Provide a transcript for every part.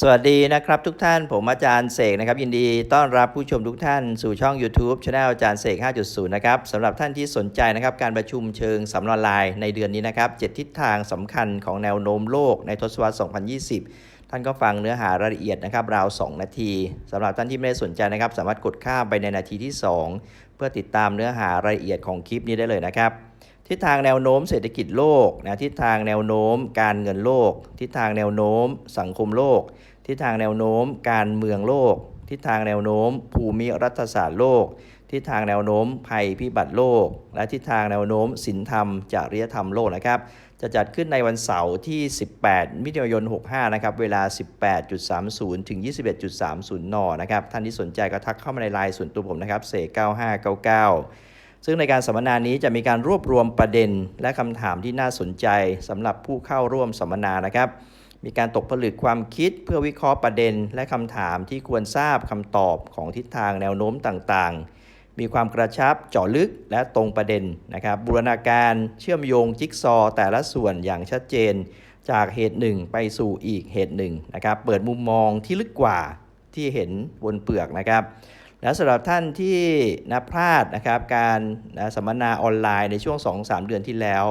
สวัสดีนะครับทุกท่านผมอาจารย์เสกนะครับ ยินดีต้อนรับผู้ชมทุกท่านสู่ช่อง YouTube c h anel อาจารย์เสก 5.0 นะครับสำหรับท่านที่สนใจนะครับการประชุมเชิงสำนวนลายในเดือนนี้นะครับเจ็ดทิศทางสำคัญของแนวโน้มโลกในทศวรรษ 2020 ท่านก็ฟังเนื้อหารายละเอียดนะครับราว 2 นาทีสำหรับท่านที่ไม่ได้สนใจนะครับ สามารถกดข้ามไปในนาทีที่ 2 เพื่อติดตามเนื้อหารายละเอียดของคลิปนี้ได้เลยนะครับ ทิศทางแนวโน้มเศรษฐกิจโลกนะทิศทางแนวโน้มการเงินโลก ทิศทางแนวโน้มสังคมโลก ทิศทางแนวโน้มการเมืองโลก ทิศทางแนวโน้ม ภูมิรัฐศาสตร์โลก ทิศทางแนวโน้มภัยพิบัติโลก และทิศทางแนวโน้มศีลธรรมจริยธรรมโลกนะครับจะจัดขึ้นในวันเสาร์ที่ 18 มิถุนายน 65 นะครับ เวลา 18.30 ถึง 21.30 น นะครับ ท่านที่สนใจก็ทักเข้ามาในไลน์ส่วนตัวผมนะครับเสก9599 ซึ่งในการสัมมนานี้จะมีการรวบรวมประเด็น และคำถามที่น่าสนใจสำหรับผู้เข้าร่วมสัมมนานะครับ มีการตกผลึกความคิดเพื่อวิเคราะห์ประเด็น และคำถามที่ควรทราบคำตอบของทิศทางแนวโน้มต่างๆ มีความกระชับเจาะลึกและตรงประเด็นนะครับ บูรณาการเชื่อมโยงจิ๊กซอว์แต่ละส่วนอย่างชัดเจน จากเหตุหนึ่งไปสู่อีกเหตุหนึ่งนะครับ เปิดมุมมองที่ลึกกว่าที่เห็นบนเปลือกนะครับ และสำหรับท่านที่นะพลาดนะครับการนะสัมมนาออนไลน์ในช่วง 2-3 เดือนที่แล้ว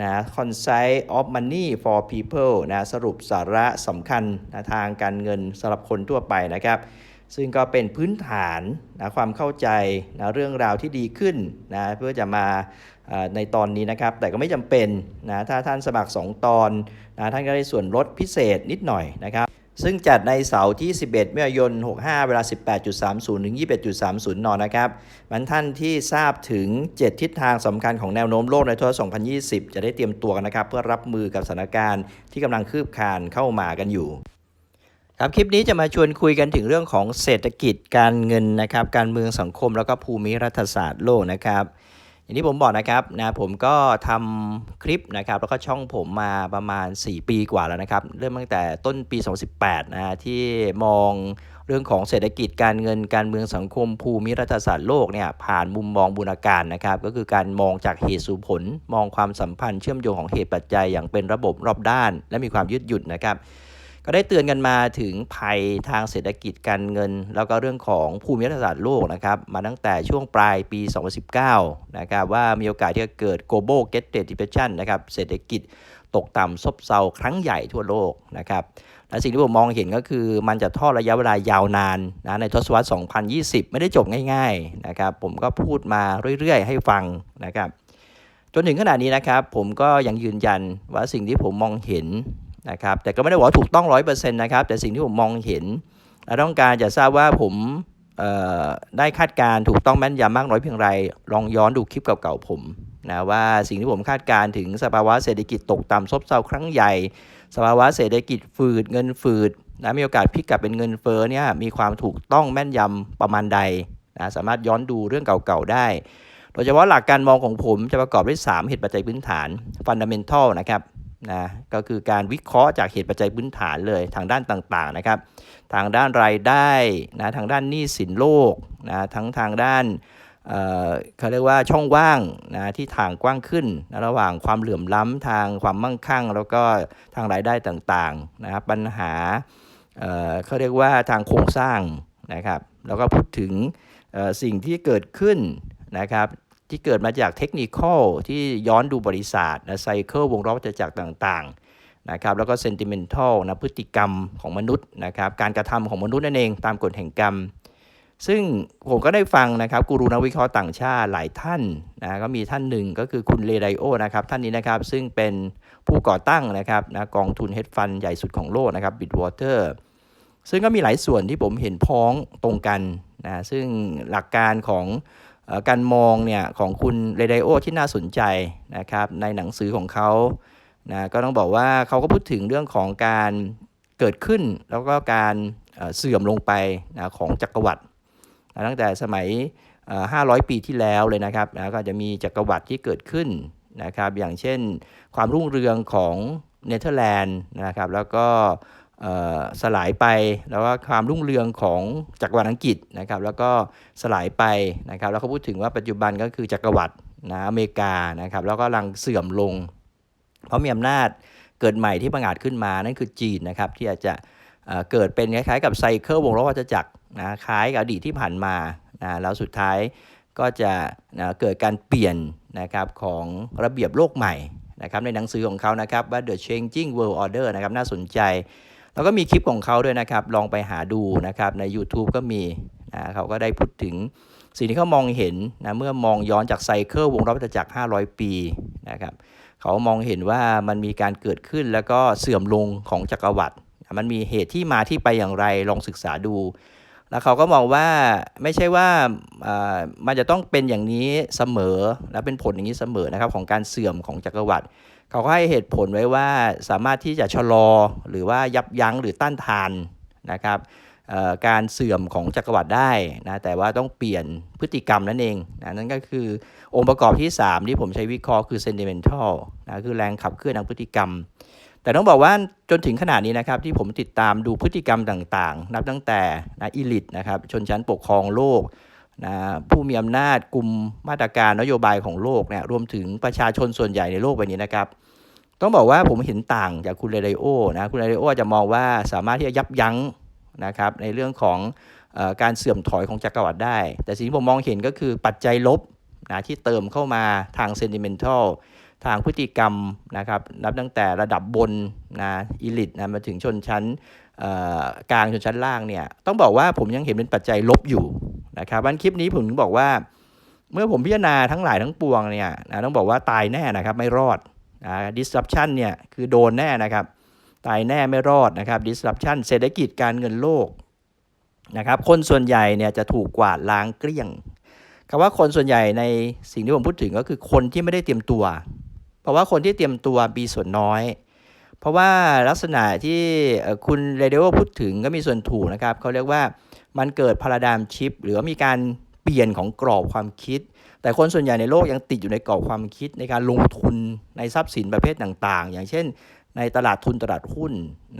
นะ Consight of Money for People นะสรุปสาระสำคัญนะทางการเงินสำหรับคนทั่วไปนะครับ ซึ่งก็เป็นพื้นฐานนะความเข้าใจนะเรื่องราวที่ดีขึ้นนะเพื่อจะมาในตอนนี้นะครับ แต่ก็ไม่จำเป็นนะถ้าท่านสมัคร 2 ตอนนะท่านก็ได้ส่วนลดพิเศษนิดหน่อยนะครับ ซึ่งจัดในเสาร์ที่ 11 มิถุนายน 65 เวลา 18.30 ถึง 21.30 น นะครับ มันท่านที่ทราบถึง 7 ทิศทางสำคัญของแนวโน้มโลกในทศวรรษ 2020 จะได้เตรียมตัวกันนะครับ เพื่อรับมือกับสถานการณ์ที่กำลังคืบคลานเข้ามากันอยู่ครับคลิปนี้จะมาชวนคุยกันถึงเรื่องของเศรษฐกิจการเงินนะครับ การเมืองสังคมแล้วก็ภูมิรัฐศาสตร์โลกนะครับ อย่างที่ผมบอกนะครับนะผมก็ทำคลิปนะครับแล้วก็ช่องผมมาประมาณ 4 ปีกว่าแล้วนะครับ เริ่มตั้งแต่ต้นปี 2018นะฮะที่มองเรื่องของเศรษฐกิจการเงินการเมืองสังคมภูมิรัฐศาสตร์โลกเนี่ยผ่านมุมมองบูรณาการนะครับก็คือการมองจากเหตุสู่ผล มองความสัมพันธ์เชื่อมโยงของเหตุปัจจัยอย่างเป็นระบบรอบด้าน และมีความยืดหยุ่นนะครับ ก็ได้เตือนกันมาถึงภัยทางเศรษฐกิจการเงิน แล้วก็เรื่องของภูมิรัฐศาสตร์โลกนะครับมาตั้งแต่ช่วงปลายปี 2019 นะครับว่ามีโอกาสที่จะเกิด global g e t depression นะครับเศรษฐกิจตกต่ำซบเซาครั้งใหญ่ทั่วโลกนะครับและสิ่งที่ผมมองเห็นก็คือมันจะทอดระยะเวลายาวนานนะในทศวรรษ 2020 ไม่ได้จบง่ายๆนะครับผมก็พูดมาเรื่อยๆ ให้ฟังนะครับจนถึงขณะนี้นะครับผมก็ยังยืนยันว่าสิ่งที่ผมมองเห็น นะครับแต่ก็ไม่ได้บอกว่าถูกต้องร้อยเปอร์เซ็นต์นะครับแต่สิ่งที่ผมมองเห็น และต้องการจะทราบว่าผมได้คาดการณ์ถูกต้องแม่นยำมากน้อยเพียงไร ลองย้อนดูคลิปเก่าๆผมนะว่าสิ่งที่ผมคาดการณ์ถึงสภาวะเศรษฐกิจตกต่ำซบเซาครั้งใหญ่ สภาวะเศรษฐกิจฝืดเงินฝืดนะมีโอกาสพลิกกลับเป็นเงินเฟ้อเนี่ยมีความถูกต้องแม่นยำประมาณใดนะสามารถย้อนดูเรื่องเก่าๆได้ โดยเฉพาะหลักการมองของผมจะประกอบด้วย 3 เหตุปัจจัยพื้นฐาน fundamental นะครับ นะก็คือการวิเคราะห์จากเหตุปัจจัยพื้นฐานเลยทางด้านต่างๆนะครับ ทางด้านรายได้นะทางด้านหนี้สินโลกนะทั้งทางด้านเเขาเรียกว่าช่องว่างนะที่ทางกว้างขึ้นนะระหว่างความเหลื่อมล้ำทางความมั่งคั่ง แล้วก็ทางรายได้ต่างๆนะครับปัญหาเเขาเรียกว่าทางโครงสร้างนะครับ แล้วก็พูดถึงสิ่งที่เกิดขึ้นนะครับ ที่เกิดมาจากเทคนิคอลที่ย้อนดูบริษัทนะไซเคิลวงรอบวัฏจักรต่างๆนะครับแล้วก็ sentimental นะพฤติกรรมของมนุษย์นะครับการกระทำของมนุษย์นั่นเองตามกฎแห่งกรรม ซึ่งผมก็ได้ฟังนะครับกูรูนักวิเคราะห์ต่างชาติหลายท่านนะก็มีท่านหนึ่งก็คือคุณเลไดโอนะครับท่านนี้นะครับซึ่งเป็นผู้ก่อตั้งนะครับนะกองทุนเฮดฟันใหญ่สุดของโลกนะครับ Bitwater ซึ่งก็มีหลายส่วนที่ผมเห็นพ้องตรงกันนะซึ่งหลักการของ การมองเนี่ยของคุณเรไดโอที่น่าสนใจนะครับในหนังสือของเขานะก็ต้องบอกว่าเขาก็พูดถึงเรื่องของการเกิดขึ้นแล้วก็การเสื่อมลงไปนะของจักรวรรดินะตั้งแต่สมัย 500 ปีที่แล้วเลยนะครับนะก็จะมีจักรวรรดิที่เกิดขึ้นนะครับอย่างเช่นความรุ่งเรืองของเนเธอร์แลนด์นะครับแล้วก็ สลายไปแล้วก็ความรุ่งเรืองของจักรวรรดิอังกฤษนะครับ แล้วก็สลายไปนะครับ แล้วเขาพูดถึงว่าปัจจุบันก็คือจักรวรรดินะอเมริกานะครับ แล้วก็ลังเสื่อมลง เพราะมีอำนาจเกิดใหม่ที่ประกาศขึ้นมานั่นคือจีนนะครับ ที่อาจจะเเกิดเป็นคล้ายๆกับไซเคิลวงล้อวัฏจักรนะคล้ายกับอดีตที่ผ่านมานะแล้วสุดท้ายก็จะนะเกิดการเปลี่ยนนะครับของระเบียบโลกใหม่นะครับในหนังสือของเขานะครับว่า The Changing World Order นะครับน่าสนใจ แล้วก็มีคลิปของเขาด้วยนะครับ ลองไปหาดูนะครับ ใน YouTube ก็มีนะเขาก็ได้พูดถึงสิ่งที่เขามองเห็นนะเมื่อมองย้อนจากไซเคิลวงรอบจักร 500 ปีนะครับเขามองเห็นว่ามันมีการเกิดขึ้นแล้วก็เสื่อมลงของจักรวรรดิมันมีเหตุที่มาที่ไปอย่างไรลองศึกษาดู แล้วเขาก็มองว่าไม่ใช่ว่ามันจะต้องเป็นอย่างนี้เสมอ และเป็นผลอย่างนี้เสมอนะครับของการเสื่อมของจักรวรรดิเขาก็ให้เหตุผลไว้ว่าสามารถที่จะชะลอหรือว่ายับยั้งหรือต้านทานนะครับการเสื่อมของจักรวรรดิได้นะแต่ว่าต้องเปลี่ยนพฤติกรรมนั่นเองนะนั่นก็คือองค์ประกอบที่ 3 ที่ผมใช้วิเคราะห์คือ sentimental นะคือแรงขับเคลื่อนทางพฤติกรรม แต่ต้องบอกว่าจนถึงขนาดนี้นะครับที่ผมติดตามดูพฤติกรรมต่างๆ นับตั้งแต่นะอิลิทนะครับชนชั้นปกครองโลกนะผู้มีอำนาจกลุ่มมาตรการนโยบายของโลกเนี่ยรวมถึงประชาชนส่วนใหญ่ในโลกใบนี้นะครับ ต้องบอกว่าผมเห็นต่างจากคุณเรไดโอนะคุณเรไดโอจะมองว่าสามารถที่จะยับยั้งนะครับในเรื่องของอการเสื่อมถอยของจักรวรรดิได้ แต่สิ่งที่ผมมองเห็นก็คือปัจจัยลบนะที่เติมเข้ามาทางเซนติเมนทัล ทางพฤติกรรมนะครับนับตั้งแต่ระดับบนนะอิลิทนะมาถึงชนชั้นกลางชนชั้นล่างเนี่ยต้องบอกว่าผมยังเห็นเป็นปัจจัยลบอยู่นะครับวันคลิปนี้ผมถึงบอกว่า เมื่อผมพิจารณาทั้งหลายทั้งปวงเนี่ยนะต้องบอกว่าตายแน่นะครับไม่รอดนะ disruption เนี่ยคือโดนแน่นะครับตายแน่ไม่รอดนะครับ disruption เศรษฐกิจการเงินโลกนะครับคนส่วนใหญ่เนี่ยจะถูกกวาดล้างเกลี้ยงคำว่าคนส่วนใหญ่ในสิ่งที่ผมพูดถึงก็คือคนที่ไม่ได้เตรียมตัว เพราะว่าคนที่เตรียมตัวมีส่วนน้อย เพราะว่าลักษณะที่คุณเรเดโอพูดถึงก็มีส่วนถูกนะครับเขาเรียกว่ามันเกิดพาราดามชิป หรือว่ามีการเปลี่ยนของกรอบความคิด แต่คนส่วนใหญ่ในโลกยังติดอยู่ในกรอบความคิดในการลงทุนในทรัพย์สินประเภทต่างๆ อย่างเช่น ในตลาดทุนตลาดหุ้น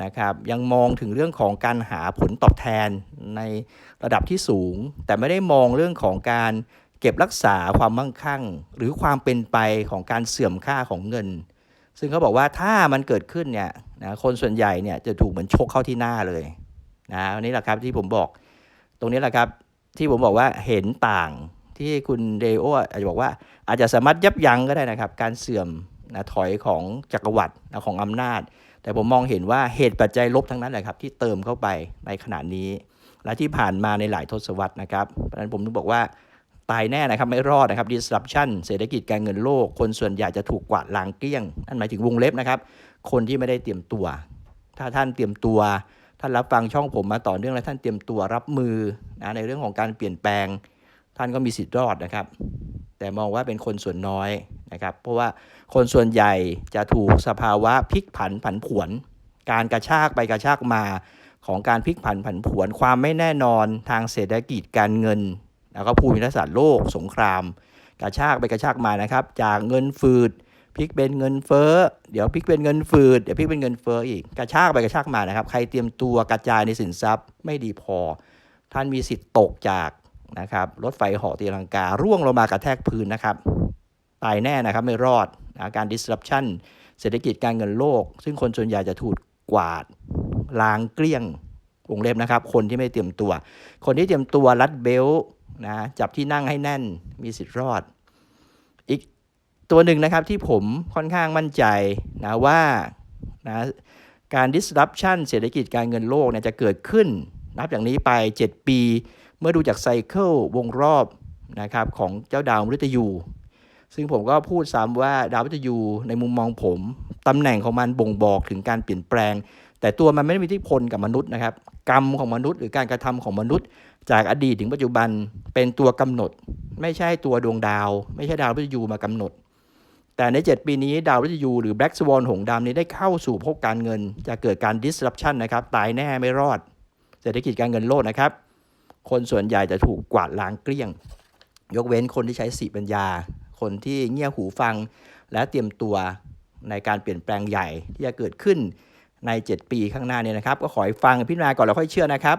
นะครับ ยังมองถึงเรื่องของการหาผลตอบแทนในระดับที่สูง แต่ไม่ได้มองเรื่องของการ เก็บรักษาความมั่งคั่ง หรือความเป็นไปของการเสื่อมค่าของเงิน ซึ่งเขาบอกว่าถ้ามันเกิดขึ้นเนี่ยนะคนส่วนใหญ่เนี่ยจะถูกเหมือนชกเข้าที่หน้าเลยนะอันนี้แหละครับที่ผมบอก ตรงนี้แหละครับที่ผมบอกว่าเห็นต่างที่คุณเดโออาจจะบอกว่าอาจจะสามารถยับยั้งก็ได้นะครับ การเสื่อมนะถอยของจักรวรรดินะของอำนาจ แต่ผมมองเห็นว่าเหตุปัจจัยลบทั้งนั้นแหละครับที่เติมเข้าไปในขณะนี้ และที่ผ่านมาในหลายทศวรรษนะครับเพราะฉะนั้นผมถึงบอกว่า ตายแน่นะครับไม่รอดนะครับ disruption เศรษฐกิจการเงินโลก คนส่วนใหญ่จะถูกกวาดล้างเกลี้ยง นั่นหมายถึงวงเล็บนะครับ คนที่ไม่ได้เตรียมตัว ถ้าท่านเตรียมตัว ท่านรับฟังช่องผมมาต่อเนื่องและท่านเตรียมตัวรับมือนะในเรื่องของการเปลี่ยนแปลง ท่านก็มีสิทธิ์รอดนะครับ แต่มองว่าเป็นคนส่วนน้อยนะครับ เพราะว่าคนส่วนใหญ่จะถูกสภาวะพลิกผันผันผวน การกระชากไปกระชากมาของการพลิกผันผันผวน ความไม่แน่นอนทางเศรษฐกิจการเงิน แล้วก็ภูมิรัศาสตร์โลก สงคราม กระชากไปกระชากมานะครับ จากเงินฝืดพลิกเป็นเงินเฟ้อ เดี๋ยวพลิกเป็นเงินฝืด เดี๋ยวพลิกเป็นเงินเฟ้ออีก กระชากไปกระชากมานะครับ ใครเตรียมตัวกระจายในสินทรัพย์ไม่ดีพอ ท่านมีสิทธิ์ตกจากนะครับรถไฟหาะตีลังการ่วงลงมากระแทกพื้นนะครับ ตายแน่นะครับไม่รอดนะการ disruption เศรษฐกิจการเงินโลก ซึ่งคนส่วนใหญ่จะถูกกวาดล้างเกลี้ยงวงเล็บนะครับ คนที่ไม่เตรียมตัว คนที่เตรียมตัวรัดเบลต์ นะจับที่นั่งให้แน่นมีสิทธิ์รอด อีกตัวหนึ่งนะครับที่ผมค่อนข้างมั่นใจนะว่านะการ disruption เศรษฐกิจการเงินโลกเนี่ยจะเกิดขึ้น นับจากนี้ไป 7 ปี เมื่อดูจากไซเคิลวงรอบนะครับของเจ้าดาวมฤตยู ซึ่งผมก็พูดซ้ำว่าดาวมฤตยูในมุมมองผมตำแหน่งของมันบ่งบอกถึงการเปลี่ยนแปลง แต่ตัวมันไม่ได้มีอิทธิพลกับมนุษย์นะครับ กรรมของมนุษย์หรือการกระทำของมนุษย์ จากอดีตถึงปัจจุบันเป็นตัวกำหนด ไม่ใช่ตัวดวงดาว ไม่ใช่ดาวมฤตยูมากำหนด แต่ใน 7 ปีนี้ดาวมฤตยูหรือ Black Swan หงดำนี้ได้เข้าสู่ภพการเงิน จะเกิดการ disruption นะครับ ตายแน่ไม่รอด เศรษฐกิจการเงินโลกนะครับ คนส่วนใหญ่จะถูกกวาดล้างเกลี้ยง ยกเว้นคนที่ใช้สติปัญญา คนที่เงี่ยหูฟัง และเตรียมตัวในการเปลี่ยนแปลงใหญ่ที่จะเกิดขึ้นใน 7 ปีข้างหน้าเนี่ยนะครับ ก็ขอให้ฟังพิจารณาก่อนแล้วค่อยเชื่อนะครับ